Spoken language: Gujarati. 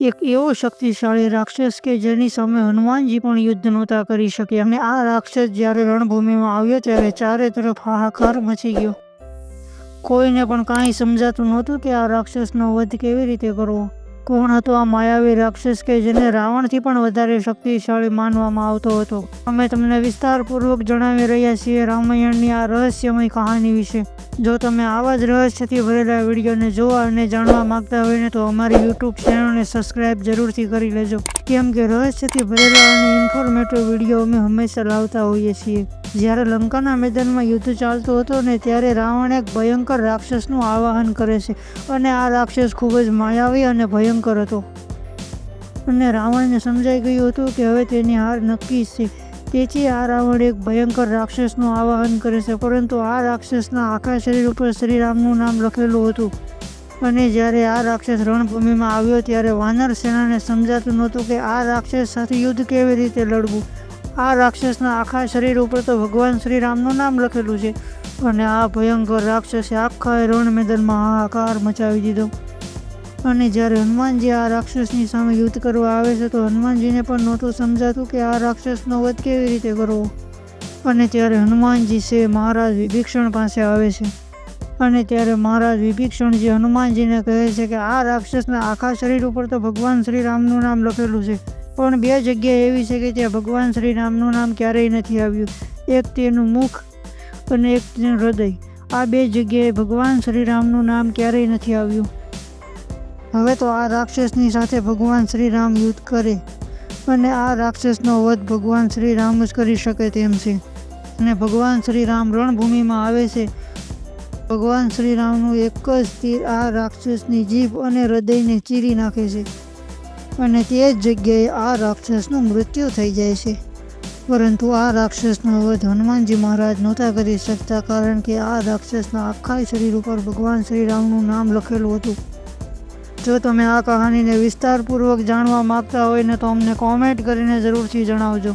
એક એવો શક્તિશાળી રાક્ષસ કે જેની સામે હનુમાનજી પણ યુદ્ધ નહોતા કરી શક્યા અને આ રાક્ષસ જ્યારે રણભૂમિમાં આવ્યો ત્યારે ચારે તરફ હાહાકાર મચી ગયો. કોઈને પણ કાંઈ સમજાતું નહોતું કે આ રાક્ષસનો વધ કેવી રીતે કરવો. કોણ હતો આ માયાવી રાક્ષસ કે જેને રાવણથી પણ વધારે શક્તિશાળી માનવામાં આવતો હતો? અમે તમને વિસ્તારપૂર્વક જણાવી રહ્યા છીએ રામાયણની આ રહસ્યમય કહાની વિશે. જો તમે આવા જ રહસ્યથી ભરેલા વિડીયોને જોવા અને જાણવા માંગતા હોય ને તો અમારી યુટ્યુબ ચેનલને સબસ્ક્રાઇબ જરૂરથી કરી લેજો. કેમ કે રહસ્યથી ભરેલા અને ઇન્ફોર્મેટિવ વીડિયો અમે હંમેશા લાવતા હોઈએ છીએ. જ્યારે લંકાના મેદાનમાં યુદ્ધ ચાલતું હતું ને ત્યારે રાવણ એક ભયંકર રાક્ષસનું આવાહન કરે છે અને આ રાક્ષસ ખૂબ જ માયાવી અને ભયંકર હતો. અને રાવણને સમજાઈ ગયું હતું કે હવે તેની હાર નક્કી છે. તેથી આ રાવણ એક ભયંકર રાક્ષસનું આવાહન કરે છે, પરંતુ આ રાક્ષસના આખા શરીર ઉપર શ્રીરામનું નામ લખેલું હતું. અને જ્યારે આ રાક્ષસ રણભૂમિમાં આવ્યો, ત્યારે વાનર સેનાને સમજાતું નહોતું કે આ રાક્ષસ સાથે યુદ્ધ કેવી રીતે લડવું. આ રાક્ષસના આખા શરીર ઉપર તો ભગવાન શ્રી રામનું નામ લખેલું છે. અને આ ભયંકર રાક્ષસે આખા રણ મેદાનમાં હાહાકાર મચાવી દીધો. અને જ્યારે હનુમાનજી આ રાક્ષસની સામે યુદ્ધ કરવા આવે છે, તો હનુમાનજીને પણ નહોતું સમજાતું કે આ રાક્ષસનો વધ કેવી રીતે કરવો. અને ત્યારે હનુમાનજી છે મહારાજ વિભીક્ષણ પાસે આવે છે. અને ત્યારે મહારાજ વિભીક્ષણજી હનુમાનજીને કહે છે કે આ રાક્ષસના આખા શરીર ઉપર તો ભગવાન શ્રી રામનું નામ લખેલું છે. પણ બે જગ્યાએ એવી છે કે ત્યાં ભગવાન શ્રી રામનું નામ ક્યારેય નથી આવ્યું. એક તેનું મુખ અને એક તેનું હૃદય. આ બે જગ્યાએ ભગવાન શ્રી રામનું નામ ક્યારેય નથી આવ્યું. હવે તો આ રાક્ષસની સાથે ભગવાન શ્રી રામ યુદ્ધ કરે અને આ રાક્ષસનો વધ ભગવાન શ્રી રામ જ કરી શકે તેમ છે. અને ભગવાન શ્રી રામ રણભૂમિમાં આવે છે. ભગવાન શ્રી રામનું એક જ તીર આ રાક્ષસની જીભ અને હૃદયને ચીરી નાખે છે. અને તે જ જગ્યાએ આ રાક્ષસનું મૃત્યુ થઈ જાય છે. પરંતુ આ રાક્ષસનો વધ હનુમાનજી મહારાજ નહોતા કરી શકતા કારણ કે આ રાક્ષસના આખા શરીર ઉપર ભગવાન શ્રી રામનું નામ લખેલું હતું. જો તમે આ કહાનીને વિસ્તારપૂર્વક જાણવા માંગતા હોય ને તો અમને કોમેન્ટ કરીને જરૂરથી જણાવજો.